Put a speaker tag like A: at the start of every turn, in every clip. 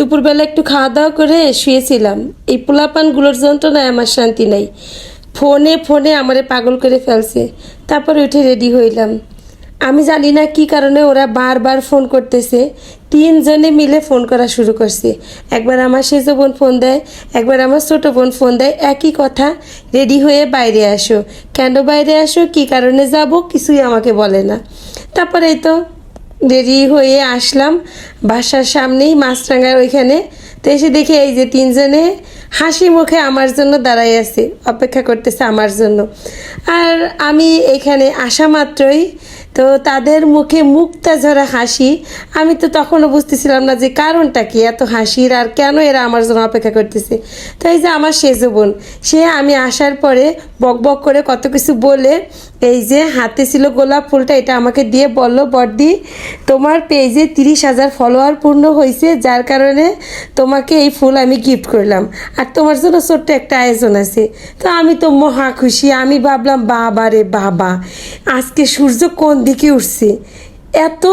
A: দুপুরবেলা একটু খাওয়া দাওয়া করে শুয়েছিলাম। এই পোলাপানগুলোর যন্ত্রণায় আমার শান্তি নাই। ফোনে ফোনে আমারে পাগল করে ফেলছে। তারপর উঠে রেডি হইলাম। আমি জানি না কি কারণে ওরা বারবার ফোন করতেছে। তিনজনে মিলে ফোন করা শুরু করছে। একবার আমার সেজ বোন ফোন দেয়, একবার আমার ছোট বোন ফোন দেয়, একই কথা, রেডি হয়ে বাইরে আসো। কেন বাইরে আসো? কি কারণে যাব? কিছুই আমাকে বলে না। তারপরে তো দেরি হয়ে আসলাম বাসার সামনেই মাছরাঙার ওইখানে। তো এসে দেখি এই যে তিনজনে হাসি মুখে আমার জন্য দাঁড়াই আছে, অপেক্ষা করতেছে আমার জন্য। আর আমি এখানে আসা মাত্রই তো তাদের মুখে মুক্তা ঝরা হাসি। আমি তো তখনও বুঝতেছিলাম না যে কারণটা কি এত হাসির আর কেন এরা আমার জন্য অপেক্ষা করতেছে। তো এই যে আমার সেজ বোন সে আমি আসার পরে বক বক করে কত কিছু বলে এই যে হাতে ছিল গোলাপ ফুলটা, এটা আমাকে দিয়ে বলল, বর্দি, তোমার পেজে তিরিশ হাজার ফলোয়ার পূর্ণ হয়েছে, যার কারণে তোমাকে এই ফুল আমি গিফট করলাম। আর তোমার জন্য ছোট্ট একটা আয়োজন আছে। তো আমি তো মহা খুশি, আমি ভাবলাম, বাবা রে বাবা, আজকে সূর্য কোন দিকে উঠছে? এত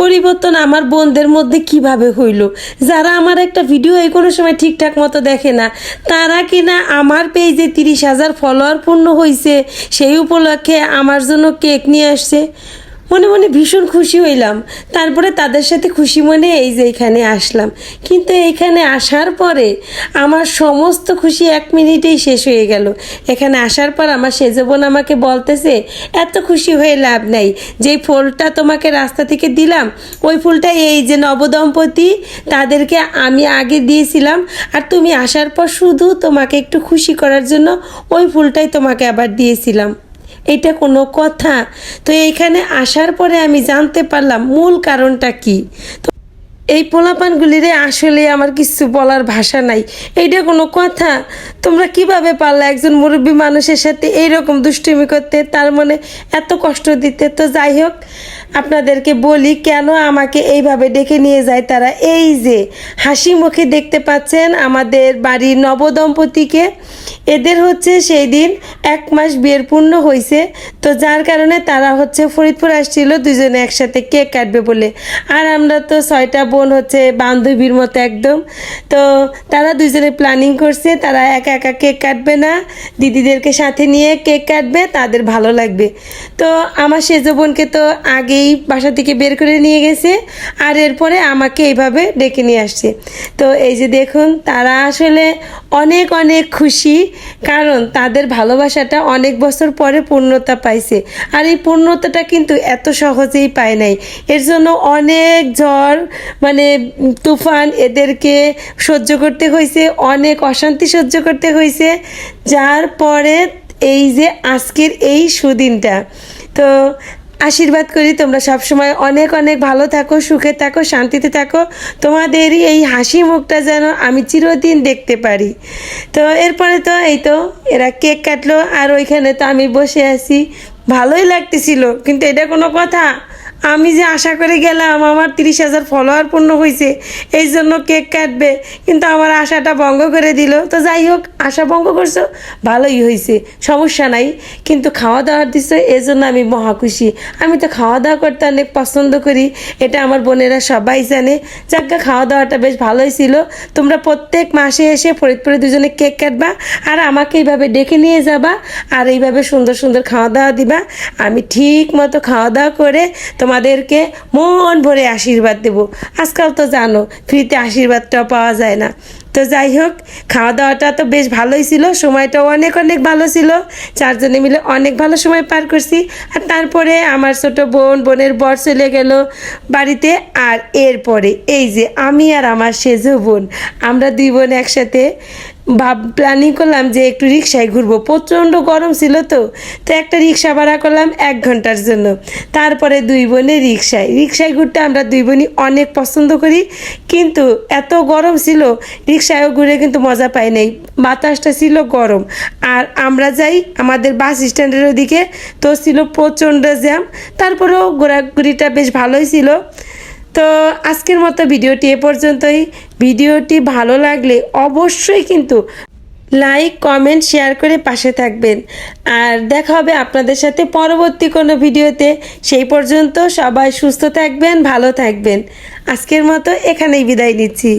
A: পরিবর্তন আমার বোনদের মধ্যে কীভাবে হইল? যারা আমার একটা ভিডিও এই কোনো সময় ঠিকঠাক মতো দেখে না, তারা কিনা আমার পেজে তিরিশ হাজার ফলোয়ার পূর্ণ হয়েছে সেই উপলক্ষে আমার জন্য কেক নিয়ে আসছে? মনে মনে ভীষণ খুশি হইলাম। তারপরে তাদের সাথে খুশি মনে এই যে এখানে আসলাম। কিন্তু এখানে আসার পরে আমার সমস্ত খুশি এক মিনিটেই শেষ হয়ে গেল। এখানে আসার পর আমার সেজবোন আমাকে বলতেছে, এত খুশি হয়ে লাভ নাই। যেই ফুলটা তোমাকে রাস্তা থেকে দিলাম, ওই ফুলটা এই যে নবদম্পতি, তাদেরকে আমি আগে দিয়েছিলাম। আর তুমি আসার পর শুধু তোমাকে একটু খুশি করার জন্য ওই ফুলটাই তোমাকে আবার দিয়েছিলাম। এটা কোনো কথা। তো এইখানে আসার পরে আমি জানতে পারলাম মূল কারণটা কি। তো এই পোলাপানগুলিরে আসলে আমার কিছু বলার ভাষা নাই। এইটা কোনো কথা? তোমরা কীভাবে পারলে একজন মুরব্বী মানুষের সাথে এইরকম দুষ্টুমি করতে, তার মনে এত কষ্ট দিতে? তো যাই হোক আপনাদেরকে বলি কেন আমাকে এইভাবে ডেকে নিয়ে যায় তারা? এই যে হাসি মুখে দেখতে পাচ্ছেন আমাদের বাড়ির নবদম্পতিকে। এদের হচ্ছে সেই দিন এক মাস বিয়ের পূর্ণ হয়েছে তো যার কারণে তারা হচ্ছে ফরিদপুর আসছিল, দুজনে একসাথে কেক কাটবে বলে। আর আমরা তো ছয়টা বোন হচ্ছে বান্ধবীর মতো একদম। তো তারা দুজনে প্ল্যানিং করছে, তারা একা একা কেক কাটবে না। দিদিদেরকে সাথে নিয়ে কেক কাটবে, তাদের ভালো লাগবে। তো আমার সেজ বোনকে তো আগেই বাসা থেকে বের করে নিয়ে গেছে আর এরপরে আমাকে এইভাবে ডেকে নিয়ে আসছে। তো এই যে দেখুন, তারা আসলে অনেক অনেক খুশি, কারণ তাদের ভালোবাসাটা অনেক বছর পরে পূর্ণতা পাইছে। আর এই পূর্ণতাটা কিন্তু এত সহজেই পায় নাই। এর জন্য অনেক ঝড় মানে তুফান এদেরকে সহ্য করতে হয়েছে অনেক অশান্তি সহ্য করতে হয়েছে যার পরে এই যে আজকের এই সুদিনটা। তো আশীর্বাদ করি তোমরা সবসময় অনেক অনেক ভালো থাকো, সুখে থাকো, শান্তিতে থাকো। তোমাদেরই এই হাসি মুখটা যেন আমি চিরদিন দেখতে পারি। তো এরপরে তো এই তো এরা কেক কাটলো, আর ওইখানে তো আমি বসে আছি। ভালোই লাগতেছিল, কিন্তু এটা কোনো কথা। আমি যে আশা করে গেলাম আমার তিরিশ হাজার ফলোয়ার পূর্ণ হয়েছে এই জন্য কেক কাটবে। কিন্তু আমার আশাটা ভঙ্গ করে দিল। তো যাই হোক, আশা ভঙ্গ করছ, ভালোই হয়েছে সমস্যা নাই। কিন্তু খাওয়া দাওয়ার দিচ্ছে এই জন্য আমি মহা খুশি। আমি তো খাওয়া দাওয়া করতে অনেক পছন্দ করি, এটা আমার বোনেরা সবাই জানে। যাজ্ঞা খাওয়া দাওয়াটা বেশ ভালোই ছিল। তোমরা প্রত্যেক মাসে এসে ফরিদপুরে দুজনে কেক কাটবা, আর আমাকে এইভাবে ডেকে নিয়ে যাবা, আর এইভাবে সুন্দর সুন্দর খাওয়া দাওয়া দিবা। আমি ঠিক মতো খাওয়া দাওয়া করে তোমাদেরকে মন ভরে আশীর্বাদ দেব। আজকাল তো জানো, ফ্রিতে আশীর্বাদটাও পাওয়া যায় না। তো যাই হোক খাওয়া দাওয়াটা তো বেশ ভালোই ছিল, সময়টাও অনেক অনেক ভালো ছিল। চারজনে মিলে অনেক ভালো সময় পার করছি। আর তারপরে আমার ছোট বোন, বোনের বর চলে গেল বাড়িতে। আর এরপরে এই যে আমি আর আমার সেজো বোন, আমরা দুই বোন একসাথে ভাব প্ল্যানিং করলাম যে একটু রিক্সায় ঘুরবো। প্রচণ্ড গরম ছিল তো তো একটা রিক্সা ভাড়া করলাম এক ঘণ্টার জন্য। তারপরে দুই বোনে রিক্সায় রিক্সায় ঘুরতে আমরা দুই বোনই অনেক পছন্দ করি, কিন্তু এত গরম ছিল রিক্সায়ও ঘুরে কিন্তু মজা পাই নাই। বাতাসটা ছিল গরম। আর আমরা যাই আমাদের বাস স্ট্যান্ডের ওদিকে তো ছিল প্রচণ্ড জ্যাম। তারপরেও ঘোরাঘুরিটা বেশ ভালোই ছিল। তো আজকের মতো ভিডিওটি এ পর্যন্তই। ভিডিওটি ভালো লাগলে অবশ্যই কিন্তু লাইক, কমেন্ট, শেয়ার করে পাশে থাকবেন। আর দেখা হবে আপনাদের সাথে পরবর্তী কোনো ভিডিওতে। সেই পর্যন্ত সবাই সুস্থ থাকবেন, ভালো থাকবেন। আজকের মতো এখানেই বিদায় নিচ্ছি।